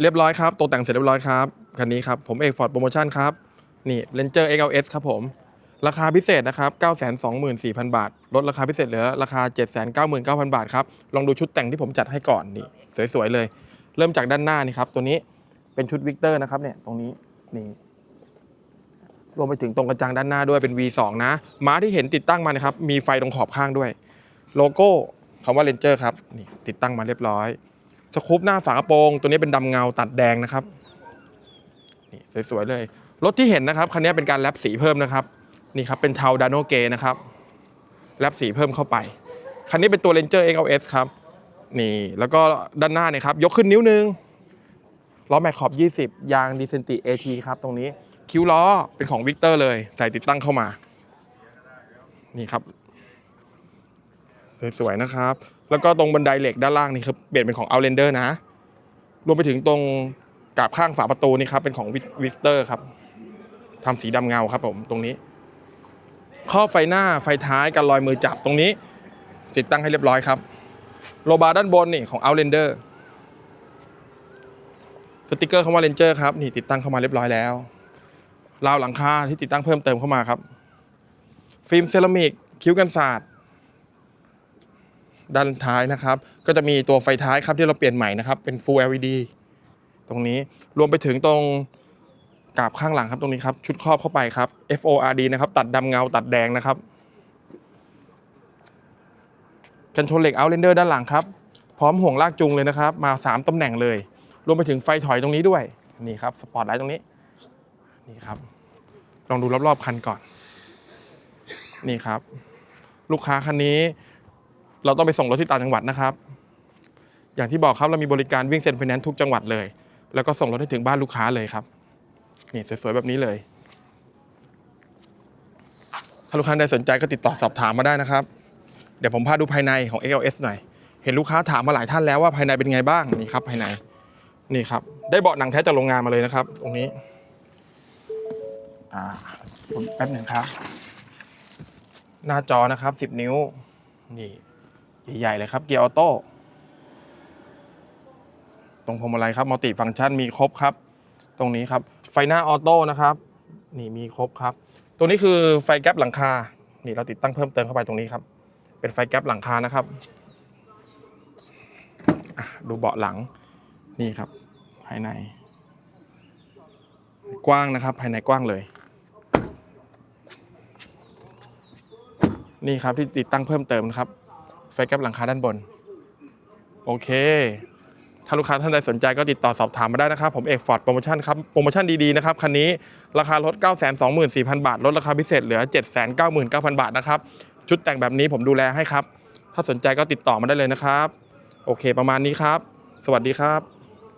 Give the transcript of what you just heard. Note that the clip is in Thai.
เรียบร้อยครับตกแต่งเสร็จเรียบร้อยครับคันนี้ครับผมเอกฟอร์ดโปรโมชั่นครับนี่เ Ranger XLS ครับผมราคาพิเศษนะครับ 924,000 บาท ลดราคาพิเศษเหลือราคา 799,000 บาทครับ ลองดูชุดแต่งที่ผมจัดให้ก่อนนี่สวยๆเลย เริ่มจากด้านหน้านี่ครับ ตัวนี้เป็นชุดวิกเตอร์นะครับเนี่ยตรงนี้นี่รวมไปถึงตรงกระจังด้านหน้าด้วยเป็น V2 นะ ม้าที่เห็นติดตั้งมานะครับ มีไฟตรงขอบข้างด้วย โลโก้คำว่า Ranger ครับนี่ติดตั้งมาเรียบร้อย สกูปหน้าฝากระโปรง ตัวนี้เป็นดำเงาตัดแดงนะครับนี่สวยๆเลย รถที่เห็นนะครับคันนี้เป็นการแรปสีเพิ่มนะครับนี่ครับเป็นเทาดานโนเกนะครับแรปสีเพิ่มเข้าไป คันนี้เป็นตัว Ranger XLS ครับนี่แล้วก็ด้านหน้าเนี่ยครับยกขึ้นนิ้วนึงล้อแม็กขอบ 20 ยางดีเซนติ AT ครับตรงนี้ คิ้วล้อเป็นของวิกเตอร์เลย ใส่ติดตั้งเข้ามา นี่ครับ สวยๆนะครับ แล้วก็ตรงบันไดเหล็กด้านล่างนี่คือเปลี่ยนเป็นของ Outlander นะ รวมไปถึงตรงกาบข้างฝาประตูนี่ครับเป็นของวิสเตอร์ครับทำสีดำเงาครับผมตรงนี้ ข้อไฟหน้าไฟท้ายกันรอยมือจับตรงนี้ ติดตั้งให้เรียบร้อยครับโลบาร์ด้านบนนี่ของ Outlander สติกเกอร์คำว่า Ranger ครับนี่ติดตั้งเข้ามาเรียบร้อยแล้วราวหลังคาที่ติดตั้งเพิ่มเติมเข้ามาครับ ฟิล์มเซรามิกคิ้วกันศาสตร์ ด้านท้ายนะครับ ก็จะมีตัวไฟท้ายครับที่เราเปลี่ยนใหม่นะครับ เป็น Full LED ตรงนี้รวมไปถึงตรงกาบข้างหลังครับตรงนี้ครับ ชุดครอบเข้าไปครับ FORD นะครับ ตัดดำเงาตัดแดงนะครับกันชนเหล็ก Outlander ด้านหลังครับ พร้อมห่วงลากจูงเลยนะครับ มา 3ตำแหน่งเลย รวมไปถึงไฟถอยตรงนี้ด้วย นี่ครับ สปอตไลท์ตรงนี้ นี่ครับ ลองดูรอบๆคันก่อน นี่ครับ ลูกค้าคันนี้ เราต้องไปส่งรถที่ต่างจังหวัดนะครับ อย่างที่บอกครับเรามีบริการวิ่งเซ็นไฟแนนซ์ทุกจังหวัดเลย แล้วก็ส่งรถให้ถึงบ้านลูกค้าเลยครับนี่สวยๆแบบนี้เลย ถ้าลูกค้าใดสนใจก็ติดต่อสอบถามมาได้นะครับ เดี๋ยวผมพาดูภายในของ XLS หน่อย เห็นลูกค้าถามมาหลายท่านแล้วว่าภายในเป็นไงบ้างนี่ครับภายในนี่ครับ ได้เบาะหนังแท้จากโรงงานมาเลยนะครับ ตรงนี้อ่าผมแป๊บหนึ่งครับ หน้าจอนะครับ 10 นิ้วนี่ ใหญ่ ๆ เลยครับ เกียร์ออโต้ ตรงพวงมาลัยครับมัลติฟังก์ชันมีครบครับ ตรงนี้ครับ ไฟหน้าออโต้นะครับ นี่มีครบครับ ตัวนี้คือไฟแก๊ปหลังคา นี่เราติดตั้งเพิ่มเติมเข้าไปตรงนี้ครับ เป็นไฟแก๊ปหลังคานะครับ ดูเบาะหลัง นี่ครับ ภายใน กว้างนะครับ ภายในกว้างเลยนี่ครับที่ติดตั้งเพิ่มเติมนะครับ ไฟแก๊ปหลังคาด้านบน โอเค ถ้าลูกค้าท่านใดสนใจก็ติดต่อสอบถามมาได้นะครับ ผมเอกฟอร์ดโปรโมชั่นครับ โปรโมชั่นดีๆนะครับคันนี้ราคาลด 924,000 บาท ลดราคาพิเศษเหลือ 799,000 บาทนะครับ ชุดแต่งแบบนี้ผมดูแลให้ครับ ถ้าสนใจก็ติดต่อมาได้เลยนะครับ โอเค ประมาณนี้ครับ สวัสดีครับ